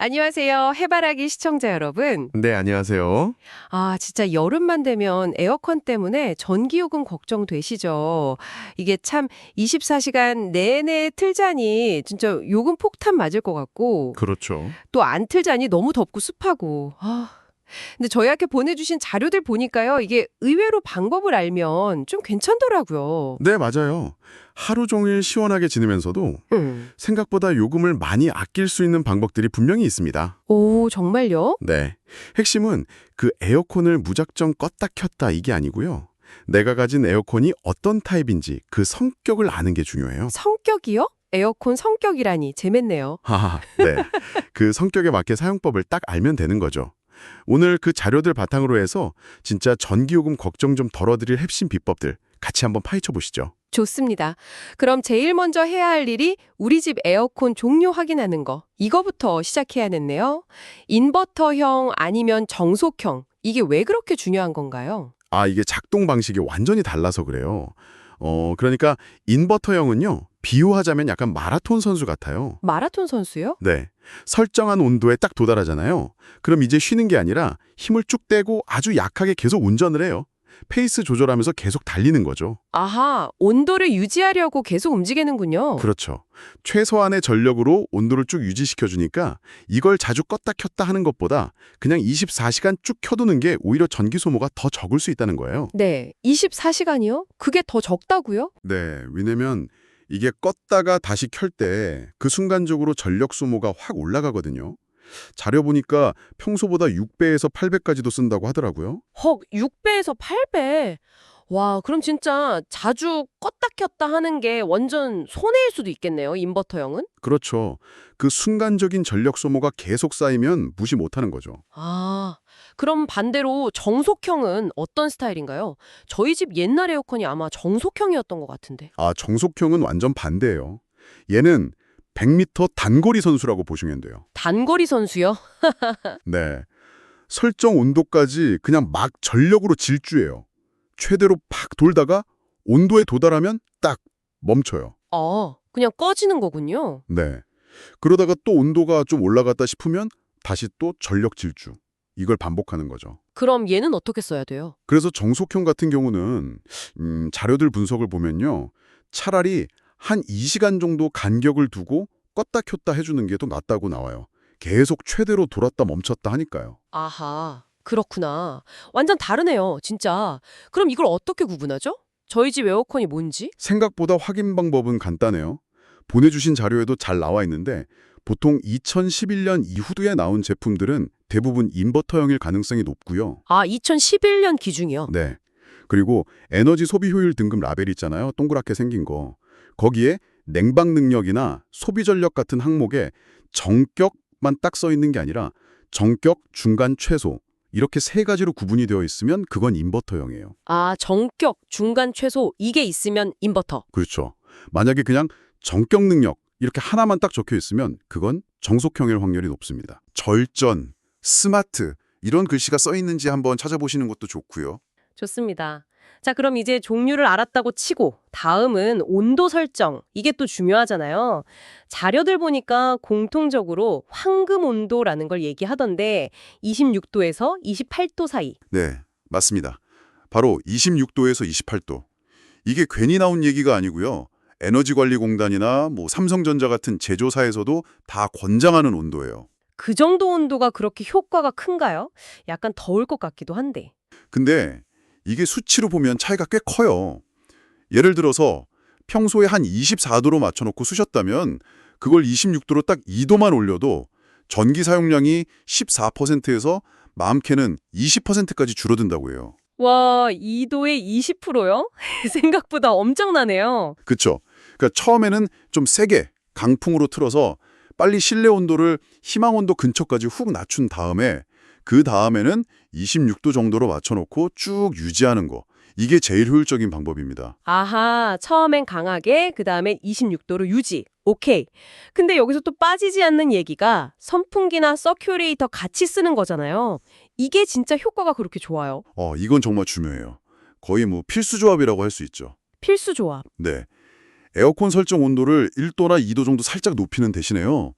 안녕하세요. 해바라기 시청자 여러분. 네, 안녕하세요. 아, 진짜 여름만 되면 에어컨 때문에 전기요금 걱정되시죠? 이게 참 24시간 내내 틀자니 진짜 요금 폭탄 맞을 것 같고 그렇죠. 또 안 틀자니 너무 덥고 습하고. 아. 근데 저희한테 보내주신 자료들 보니까요. 이게 의외로 방법을 알면 좀 괜찮더라고요. 네, 맞아요. 하루 종일 시원하게 지내면서도 음. 생각보다 요금을 많이 아낄 수 있는 방법들이 분명히 있습니다. 오, 정말요? 네. 핵심은 그 에어컨을 무작정 껐다 켰다 이게 아니고요. 내가 가진 에어컨이 어떤 타입인지 그 성격을 아는 게 중요해요. 성격이요? 에어컨 성격이라니 재밌네요. 하하, 네. 그 성격에 맞게 사용법을 딱 알면 되는 거죠. 오늘 그 자료들 바탕으로 해서 진짜 전기요금 걱정 좀 덜어드릴 핵심 비법들 같이 한번 파헤쳐 보시죠. 좋습니다. 그럼 제일 먼저 해야 할 일이 우리 집 에어컨 종료 확인하는 거. 이거부터 시작해야겠네요. 인버터형 아니면 정속형. 이게 왜 그렇게 중요한 건가요? 아, 이게 작동 방식이 완전히 달라서 그래요. 어, 그러니까 인버터형은요. 비유하자면 약간 마라톤 선수 같아요. 마라톤 선수요? 네. 설정한 온도에 딱 도달하잖아요. 그럼 이제 쉬는 게 아니라 힘을 쭉 떼고 아주 약하게 계속 운전을 해요. 페이스 조절하면서 계속 달리는 거죠. 아하, 온도를 유지하려고 계속 움직이는군요. 그렇죠. 최소한의 전력으로 온도를 쭉 유지시켜주니까 이걸 자주 껐다 켰다 하는 것보다 그냥 24시간 쭉 켜두는 게 오히려 전기 소모가 더 적을 수 있다는 거예요. 네, 24시간이요? 그게 더 적다고요? 네, 왜냐면 이게 껐다가 다시 켤 때 그 순간적으로 전력 소모가 확 올라가거든요. 자료 보니까 평소보다 6배에서 8배까지도 쓴다고 하더라고요. 헉, 6배에서 8배. 와, 그럼 진짜 자주 껐다 켰다 하는 게 완전 손해일 수도 있겠네요, 인버터형은? 그렇죠. 그 순간적인 전력 소모가 계속 쌓이면 무시 못하는 거죠. 아, 그럼 반대로 정속형은 어떤 스타일인가요? 저희 집 옛날 에어컨이 아마 정속형이었던 것 같은데. 아, 정속형은 완전 반대예요. 얘는 100m 단거리 선수라고 보시면 돼요. 단거리 선수요? 네. 설정 온도까지 그냥 막 전력으로 질주해요. 최대로 팍 돌다가 온도에 도달하면 딱 멈춰요. 아, 그냥 꺼지는 거군요. 네. 그러다가 또 온도가 좀 올라갔다 싶으면 다시 또 전력 질주. 이걸 반복하는 거죠. 그럼 얘는 어떻게 써야 돼요? 그래서 정속형 같은 경우는 음, 자료들 분석을 보면요. 차라리 한 2시간 정도 간격을 두고 껐다 켰다 해주는 게 더 낫다고 나와요. 계속 최대로 돌았다 멈췄다 하니까요. 아하, 그렇구나. 완전 다르네요, 진짜. 그럼 이걸 어떻게 구분하죠? 저희 집 에어컨이 뭔지? 생각보다 확인 방법은 간단해요. 보내주신 자료에도 잘 나와 있는데 보통 2011년 이후에 나온 제품들은 대부분 인버터형일 가능성이 높고요. 아, 2011년 기준이요. 네. 그리고 에너지 소비 효율 등급 라벨 있잖아요. 동그랗게 생긴 거. 거기에 냉방 능력이나 소비 전력 같은 항목에 정격만 딱 써 있는 게 아니라 정격, 중간, 최소 이렇게 세 가지로 구분이 되어 있으면 그건 인버터형이에요. 아, 정격, 중간, 최소 이게 있으면 인버터. 그렇죠. 만약에 그냥 정격 능력 이렇게 하나만 딱 적혀 있으면 그건 정속형일 확률이 높습니다. 절전, 스마트 이런 글씨가 써 있는지 한번 찾아보시는 것도 좋고요. 좋습니다. 자, 그럼 이제 종류를 알았다고 치고 다음은 온도 설정. 이게 또 중요하잖아요. 자료들 보니까 공통적으로 황금 온도라는 걸 얘기하던데 26도에서 28도 사이. 네, 맞습니다. 바로 26도에서 28도. 이게 괜히 나온 얘기가 아니고요. 에너지관리공단이나 뭐 삼성전자 같은 제조사에서도 다 권장하는 온도예요. 그 정도 온도가 그렇게 효과가 큰가요? 약간 더울 것 같기도 한데. 근데 이게 수치로 보면 차이가 꽤 커요. 예를 들어서 평소에 한 24도로 맞춰놓고 쓰셨다면 그걸 26도로 딱 2도만 올려도 전기 사용량이 14%에서 많게는 20%까지 줄어든다고 해요. 와, 2도에 20%요? 생각보다 엄청나네요. 그쵸? 그러니까 처음에는 좀 세게 강풍으로 틀어서 빨리 실내 온도를 희망 온도 근처까지 훅 낮춘 다음에 그 다음에는 26도 정도로 맞춰놓고 쭉 유지하는 거. 이게 제일 효율적인 방법입니다. 아하, 처음엔 강하게, 그 다음엔 26도로 유지. 오케이. 근데 여기서 또 빠지지 않는 얘기가 선풍기나 서큐레이터 같이 쓰는 거잖아요. 이게 진짜 효과가 그렇게 좋아요. 어, 이건 정말 중요해요. 거의 뭐 필수 조합이라고 할 수 있죠. 필수 조합. 네. 에어컨 설정 온도를 1도나 2도 정도 살짝 높이는 대신에요.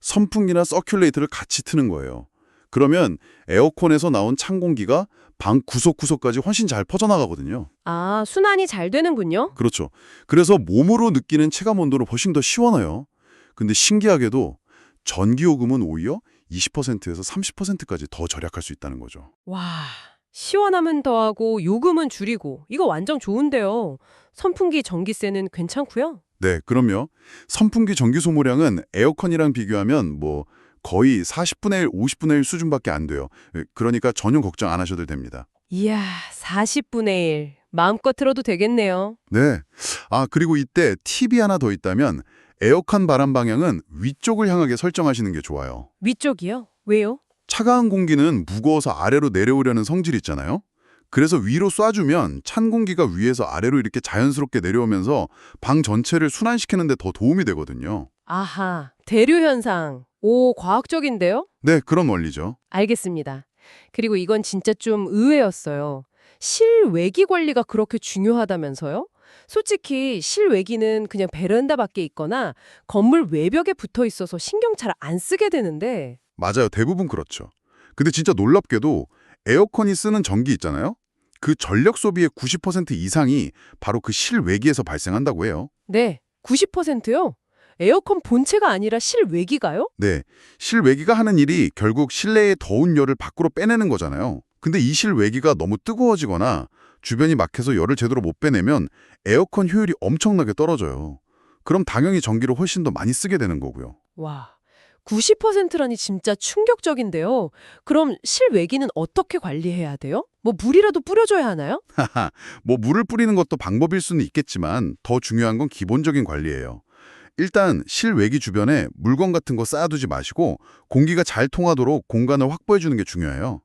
선풍기나 서큘레이터를 같이 트는 거예요. 그러면 에어컨에서 나온 찬 공기가 방 구석구석까지 훨씬 잘 퍼져나가거든요. 아, 순환이 잘 되는군요. 그렇죠. 그래서 몸으로 느끼는 체감 온도는 훨씬 더 시원해요. 근데 신기하게도 전기요금은 오히려 20%에서 30%까지 더 절약할 수 있다는 거죠. 와, 시원하면 더하고 요금은 줄이고 이거 완전 좋은데요. 선풍기 전기세는 괜찮고요. 네, 그럼요. 선풍기 전기 소모량은 에어컨이랑 비교하면 뭐 거의 40분의 1, 50분의 1 수준밖에 안 돼요. 그러니까 전혀 걱정 안 하셔도 됩니다. 이야, 40분의 1. 마음껏 틀어도 되겠네요. 네. 아, 그리고 이때 팁이 하나 더 있다면 에어컨 바람 방향은 위쪽을 향하게 설정하시는 게 좋아요. 위쪽이요? 왜요? 차가운 공기는 무거워서 아래로 내려오려는 성질이 있잖아요. 그래서 위로 쏴주면 찬 공기가 위에서 아래로 이렇게 자연스럽게 내려오면서 방 전체를 순환시키는 데 더 도움이 되거든요. 아하, 대류 현상. 오, 과학적인데요? 네, 그런 원리죠. 알겠습니다. 그리고 이건 진짜 좀 의외였어요. 실외기 관리가 그렇게 중요하다면서요? 솔직히 실외기는 그냥 베란다 밖에 있거나 건물 외벽에 붙어 있어서 신경 잘 안 쓰게 되는데 맞아요. 대부분 그렇죠. 근데 진짜 놀랍게도 에어컨이 쓰는 전기 있잖아요. 그 전력 소비의 90% 이상이 바로 그 실외기에서 발생한다고 해요. 네, 90%요? 에어컨 본체가 아니라 실외기가요? 네, 실외기가 하는 일이 결국 실내의 더운 열을 밖으로 빼내는 거잖아요. 근데 이 실외기가 너무 뜨거워지거나 주변이 막혀서 열을 제대로 못 빼내면 에어컨 효율이 엄청나게 떨어져요. 그럼 당연히 전기를 훨씬 더 많이 쓰게 되는 거고요. 와, 90%라니 진짜 충격적인데요. 그럼 실외기는 어떻게 관리해야 돼요? 뭐 물이라도 뿌려줘야 하나요? 하하, 뭐 물을 뿌리는 것도 방법일 수는 있겠지만 더 중요한 건 기본적인 관리예요. 일단 실외기 주변에 물건 같은 거 쌓아두지 마시고 공기가 잘 통하도록 공간을 확보해 주는 게 중요해요.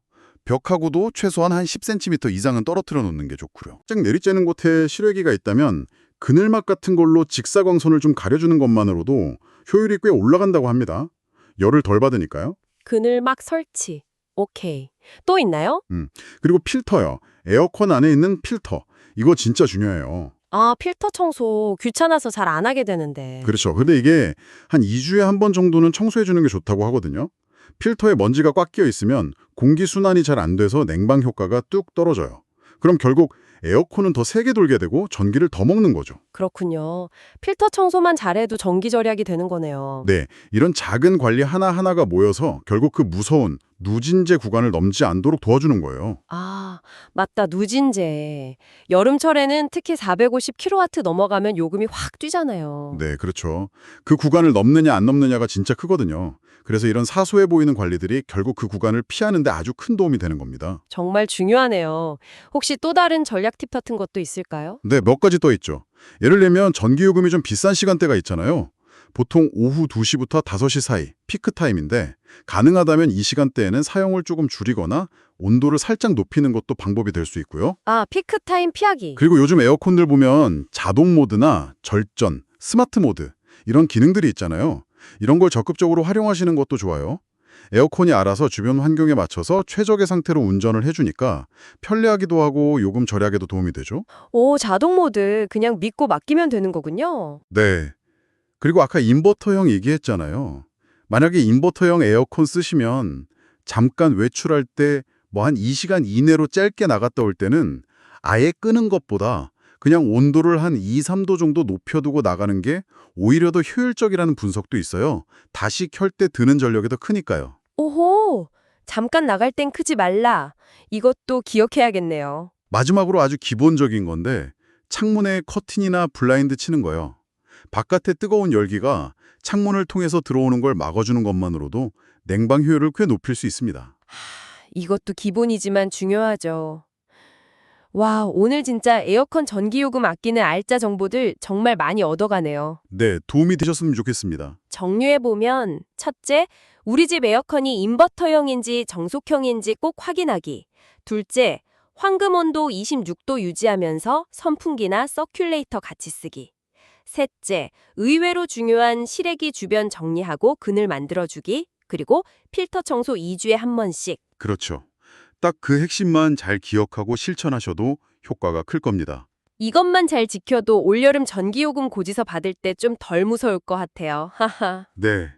벽하고도 최소한 한 10cm 이상은 떨어뜨려 놓는 게 좋고요. 쫙 내리쬐는 곳에 실외기가 있다면 그늘막 같은 걸로 직사광선을 좀 가려주는 것만으로도 효율이 꽤 올라간다고 합니다. 열을 덜 받으니까요. 그늘막 설치. 오케이. 또 있나요? 그리고 필터요. 에어컨 안에 있는 필터. 이거 진짜 중요해요. 아, 필터 청소 귀찮아서 잘 안 하게 되는데. 그렇죠. 근데 이게 한 2주에 한 번 정도는 청소해 주는 게 좋다고 하거든요. 필터에 먼지가 꽉 끼어 있으면 공기 순환이 잘 안 돼서 냉방 효과가 뚝 떨어져요. 그럼 결국 에어컨은 더 세게 돌게 되고 전기를 더 먹는 거죠. 그렇군요. 필터 청소만 잘해도 전기 절약이 되는 거네요. 네, 이런 작은 관리 하나하나가 모여서 결국 그 무서운 누진제 구간을 넘지 않도록 도와주는 거예요. 아, 맞다. 누진제. 여름철에는 특히 450kW 넘어가면 요금이 확 뛰잖아요. 네, 그렇죠. 그 구간을 넘느냐 안 넘느냐가 진짜 크거든요. 그래서 이런 사소해 보이는 관리들이 결국 그 구간을 피하는 데 아주 큰 도움이 되는 겁니다. 정말 중요하네요. 혹시 또 다른 전략 팁 같은 것도 있을까요? 네, 몇 가지 또 있죠. 예를 들면 전기요금이 좀 비싼 시간대가 있잖아요. 보통 오후 2시부터 5시 사이, 피크 타임인데 가능하다면 이 시간대에는 사용을 조금 줄이거나 온도를 살짝 높이는 것도 방법이 될 수 있고요. 아, 피크 타임 피하기. 그리고 요즘 에어컨들 보면 자동 모드나 절전, 스마트 모드 이런 기능들이 있잖아요. 이런 걸 적극적으로 활용하시는 것도 좋아요. 에어컨이 알아서 주변 환경에 맞춰서 최적의 상태로 운전을 해주니까 편리하기도 하고 요금 절약에도 도움이 되죠. 오, 자동 모드 그냥 믿고 맡기면 되는 거군요. 네. 그리고 아까 인버터형 얘기했잖아요. 만약에 인버터형 에어컨 쓰시면 잠깐 외출할 때 뭐 한 2시간 이내로 짧게 나갔다 올 때는 아예 끄는 것보다 그냥 온도를 한 2, 3도 정도 높여두고 나가는 게 오히려 더 효율적이라는 분석도 있어요. 다시 켤 때 드는 전력이 더 크니까요. 오호, 잠깐 나갈 땐 크지 말라. 이것도 기억해야겠네요. 마지막으로 아주 기본적인 건데 창문에 커튼이나 블라인드 치는 거요. 바깥의 뜨거운 열기가 창문을 통해서 들어오는 걸 막아주는 것만으로도 냉방 효율을 꽤 높일 수 있습니다. 이것도 기본이지만 중요하죠. 와, 오늘 진짜 에어컨 전기요금 아끼는 알짜 정보들 정말 많이 얻어가네요. 네, 도움이 되셨으면 좋겠습니다. 정리해보면 첫째, 우리 집 에어컨이 인버터형인지 정속형인지 꼭 확인하기. 둘째, 황금 온도 26도 유지하면서 선풍기나 서큘레이터 같이 쓰기. 셋째, 의외로 중요한 실외기 주변 정리하고 그늘 만들어주기. 그리고 필터 청소 2주에 한 번씩. 그렇죠. 딱 그 핵심만 잘 기억하고 실천하셔도 효과가 클 겁니다. 이것만 잘 지켜도 올여름 전기요금 고지서 받을 때 좀 덜 무서울 것 같아요. 하하. 네.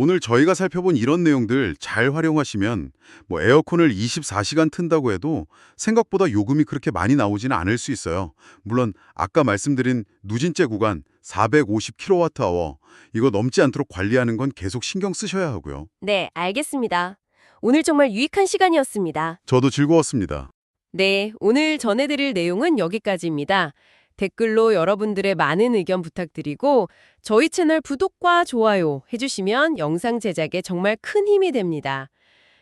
오늘 저희가 살펴본 이런 내용들 잘 활용하시면 뭐 에어컨을 24시간 튼다고 해도 생각보다 요금이 그렇게 많이 나오지는 않을 수 있어요. 물론 아까 말씀드린 누진제 구간 450kWh 이거 넘지 않도록 관리하는 건 계속 신경 쓰셔야 하고요. 네, 알겠습니다. 오늘 정말 유익한 시간이었습니다. 저도 즐거웠습니다. 네, 오늘 전해드릴 내용은 여기까지입니다. 댓글로 여러분들의 많은 의견 부탁드리고 저희 채널 구독과 좋아요 해주시면 영상 제작에 정말 큰 힘이 됩니다.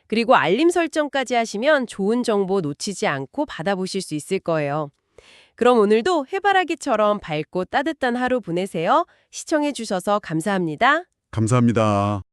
그리고 알림 설정까지 하시면 좋은 정보 놓치지 않고 받아보실 수 있을 거예요. 그럼 오늘도 해바라기처럼 밝고 따뜻한 하루 보내세요. 시청해주셔서 감사합니다. 감사합니다.